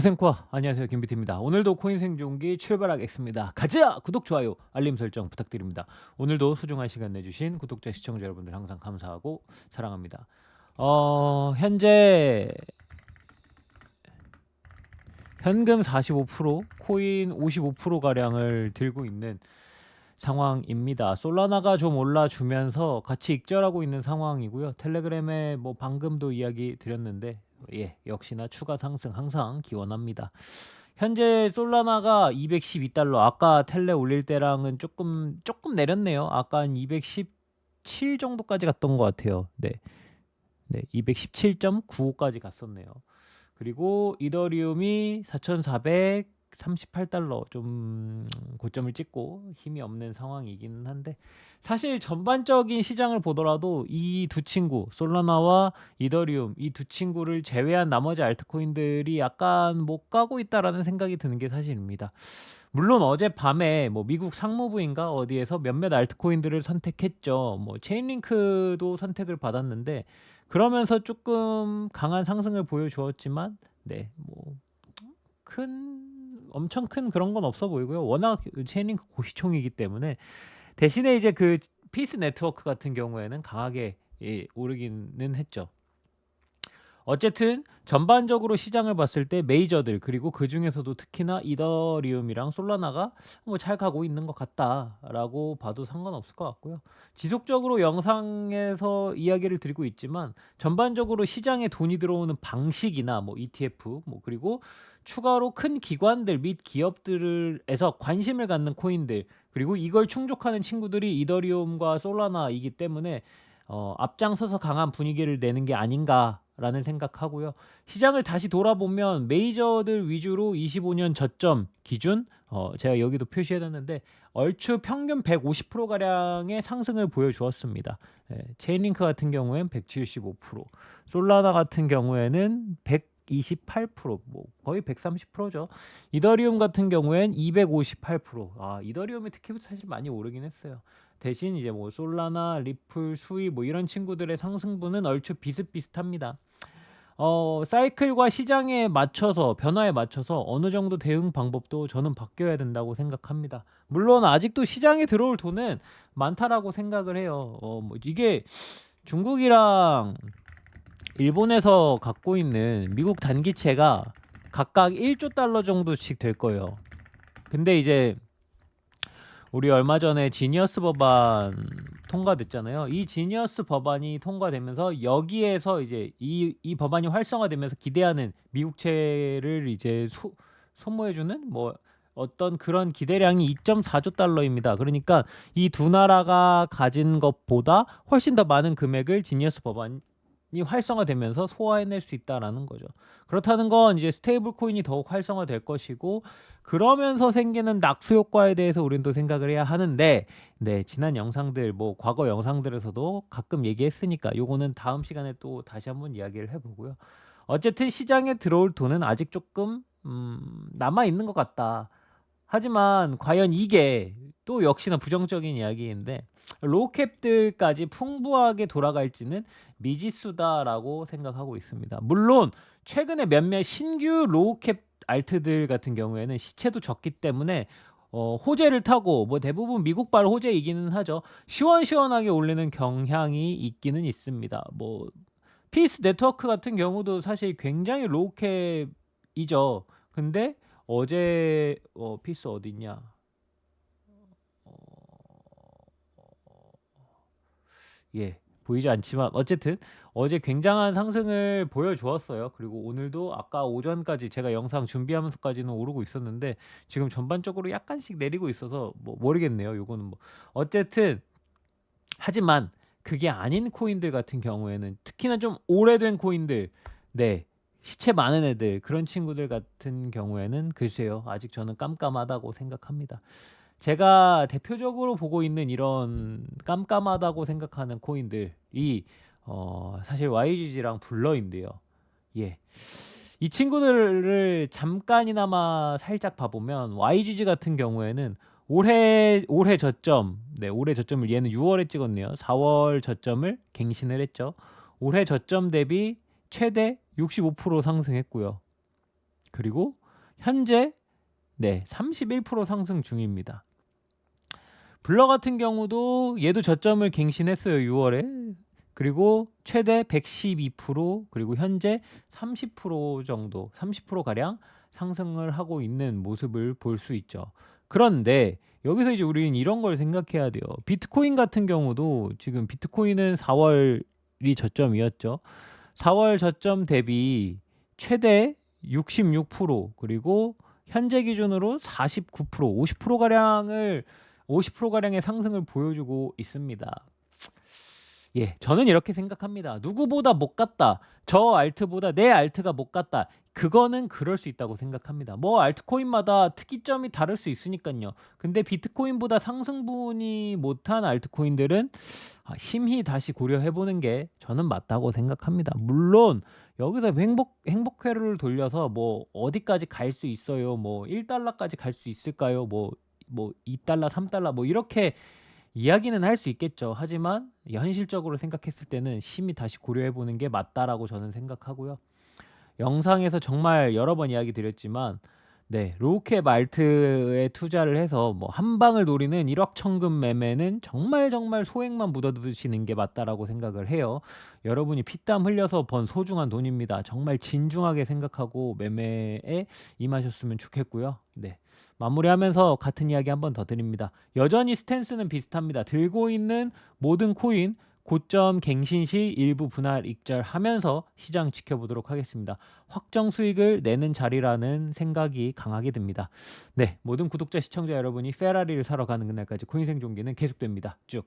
고생코아 안녕하세요 김비트입니다. 오늘도 코인 생존기 출발하겠습니다. 가자 구독 좋아요 알림 설정 부탁드립니다. 오늘도 소중한 시간 내주신 구독자 시청자 여러분들 항상 감사하고 사랑합니다. 어 현재 현금 45% 코인 55% 가량을 들고 있는 상황입니다. 솔라나가 좀 올라주면서 같이 익절하고 있는 상황이고요. 텔레그램에 뭐 방금도 이야기 드렸는데 예, 역시나 추가 상승 항상 기원합니다. 현재 솔라나가 212달러 아까 텔레 올릴 때랑은 조금 조금 내렸네요. 아까 한 217 정도까지 갔던 것 같아요. 네. 네, 217.95까지 갔었네요. 그리고 이더리움이 4,438달러 좀 고점을 찍고 힘이 없는 상황이기는 한데 사실 전반적인 시장을 보더라도 이 두 친구 솔라나와 이더리움 이 두 친구를 제외한 나머지 알트코인들이 약간 못 가고 있다라는 생각이 드는 게 사실입니다. 물론 어젯밤에 뭐 미국 상무부인가 어디에서 몇몇 알트코인들을 선택했죠. 뭐 체인링크도 선택을 받았는데 그러면서 조금 강한 상승을 보여주었지만 네, 뭐큰 엄청 큰 그런 건 없어 보이고요. 워낙 체인링크 고시총이기 때문에 대신에 이제 그 피스 네트워크 같은 경우에는 강하게 예, 오르기는 했죠. 어쨌든 전반적으로 시장을 봤을 때 메이저들 그리고 그 중에서도 특히나 이더리움이랑 솔라나가 뭐 잘 가고 있는 것 같다라고 봐도 상관없을 것 같고요. 지속적으로 영상에서 이야기를 드리고 있지만 전반적으로 시장에 돈이 들어오는 방식이나 뭐 ETF 뭐 그리고 추가로 큰 기관들 및 기업들에서 관심을 갖는 코인들 그리고 이걸 충족하는 친구들이 이더리움과 솔라나이기 때문에 어, 앞장서서 강한 분위기를 내는 게 아닌가 라는 생각하고요. 시장을 다시 돌아보면 메이저들 위주로 25년 저점 기준 어, 제가 여기도 표시해뒀는데 얼추 평균 150% 가량의 상승을 보여주었습니다. 예, 체인링크 같은 경우엔 175%, 솔라나 같은 경우에는 128%, 뭐 거의 130%죠. 이더리움 같은 경우엔 258%. 아, 이더리움이 특히 사실 많이 오르긴 했어요. 대신 이제 뭐 솔라나, 리플, 수위 뭐 이런 친구들의 상승분은 얼추 비슷비슷합니다. 어, 사이클과 시장에 맞춰서 변화에 맞춰서 어느 정도 대응 방법도 저는 바뀌어야 된다고 생각합니다. 물론 아직도 시장에 들어올 돈은 많다라고 생각을 해요. 어, 뭐 이게 중국이랑 일본에서 갖고 있는 미국 단기채가 각각 1조 달러 정도씩 될 거예요. 근데 이제 우리 얼마 전에 지니어스 법안 통과됐잖아요. 이 지니어스 법안이 통과되면서 여기에서 이제 이, 이 법안이 활성화되면서 기대하는 미국채를 이제 소, 소모해주는 뭐 어떤 그런 기대량이 2.4조 달러입니다. 그러니까 이 두 나라가 가진 것보다 훨씬 더 많은 금액을 지니어스 법안 이 활성화되면서 소화해낼 수 있다라는 거죠. 그렇다는 건 이제 스테이블 코인이 더욱 활성화될 것이고 그러면서 생기는 낙수 효과에 대해서 우리는 또 생각을 해야 하는데 네 지난 영상들 뭐 과거 영상들에서도 가끔 얘기했으니까 요거는 다음 시간에 또 다시 한번 이야기를 해보고요. 어쨌든 시장에 들어올 돈은 아직 조금 음, 남아 있는 것 같다. 하지만 과연 이게 또 역시나 부정적인 이야기인데 로캡들까지 풍부하게 돌아갈지는 미지수다라고 생각하고 있습니다. 물론 최근에 몇몇 신규 로캡 알트들 같은 경우에는 시체도 적기 때문에 어, 호재를 타고 뭐 대부분 미국발 호재이기는 하죠. 시원시원하게 올리는 경향이 있기는 있습니다. 뭐 피스 네트워크 같은 경우도 사실 굉장히 로캡이죠. 근데 어제 어, 피스 어딨냐? 예, 보이지 않지만 어쨌든 어제 굉장한 상승을 보여주었어요. 그리고 오늘도 아까 오전까지 제가 영상 준비하면서까지는 오르고 있었는데 지금 전반적으로 약간씩 내리고 있어서 뭐 모르겠네요. 요거는 뭐 어쨌든 하지만 그게 아닌 코인들 같은 경우에는 특히나 좀 오래된 코인들 네 시체 많은 애들 그런 친구들 같은 경우에는 글쎄요 아직 저는 깜깜하다고 생각합니다. 제가 대표적으로 보고 있는 이런 깜깜하다고 생각하는 코인들이 어, 사실 YGG랑 블러인데요. 예. 이 친구들을 잠깐이나마 살짝 봐보면 YGG 같은 경우에는 올해 올해 저점, 네 올해 저점을 얘는 6월에 찍었네요. 4월 저점을 갱신을 했죠. 올해 저점 대비 최대 65% 상승했고요. 그리고 현재 네, 31% 상승 중입니다. 블러 같은 경우도 얘도 저점을 갱신했어요. 6월에. 그리고 최대 112% 그리고 현재 30% 정도, 30% 가량 상승을 하고 있는 모습을 볼 수 있죠. 그런데 여기서 이제 우리는 이런 걸 생각해야 돼요. 비트코인 같은 경우도 지금 비트코인은 4월이 저점이었죠. 4월 저점 대비 최대 66% 그리고 현재 기준으로 49% 50% 가량을 50% 가량의 상승을 보여주고 있습니다. 예, 저는 이렇게 생각합니다. 누구보다 못 갔다. 저 알트보다 내 알트가 못 갔다. 그거는 그럴 수 있다고 생각합니다. 뭐 알트코인마다 특이점이 다를 수 있으니까요. 근데 비트코인보다 상승분이 못한 알트코인들은 아, 심히 다시 고려해 보는 게 저는 맞다고 생각합니다. 물론 여기서 행복 행복회로를 돌려서 뭐 어디까지 갈 수 있어요? 뭐 1달러까지 갈 수 있을까요? 뭐뭐 2달러, 3달러 뭐 이렇게 이야기는 할 수 있겠죠. 하지만 현실적으로 생각했을 때는 심히 다시 고려해 보는 게 맞다라고 저는 생각하고요. 영상에서 정말 여러 번 이야기 드렸지만 네, 로켓 말트에 투자를 해서 뭐 한 방을 노리는 1억 천금 매매는 정말 정말 소액만 묻어두시는 게 맞다라고 생각을 해요. 여러분이 피땀 흘려서 번 소중한 돈입니다. 정말 진중하게 생각하고 매매에 임하셨으면 좋겠고요. 네. 마무리하면서 같은 이야기 한 번 더 드립니다. 여전히 스탠스는 비슷합니다. 들고 있는 모든 코인 고점 갱신 시 일부 분할 익절하면서 시장 지켜보도록 하겠습니다. 확정 수익을 내는 자리라는 생각이 강하게 듭니다. 네, 모든 구독자 시청자 여러분이 페라리를 사러 가는 그날까지 코인 생존기는 계속됩니다. 쭉.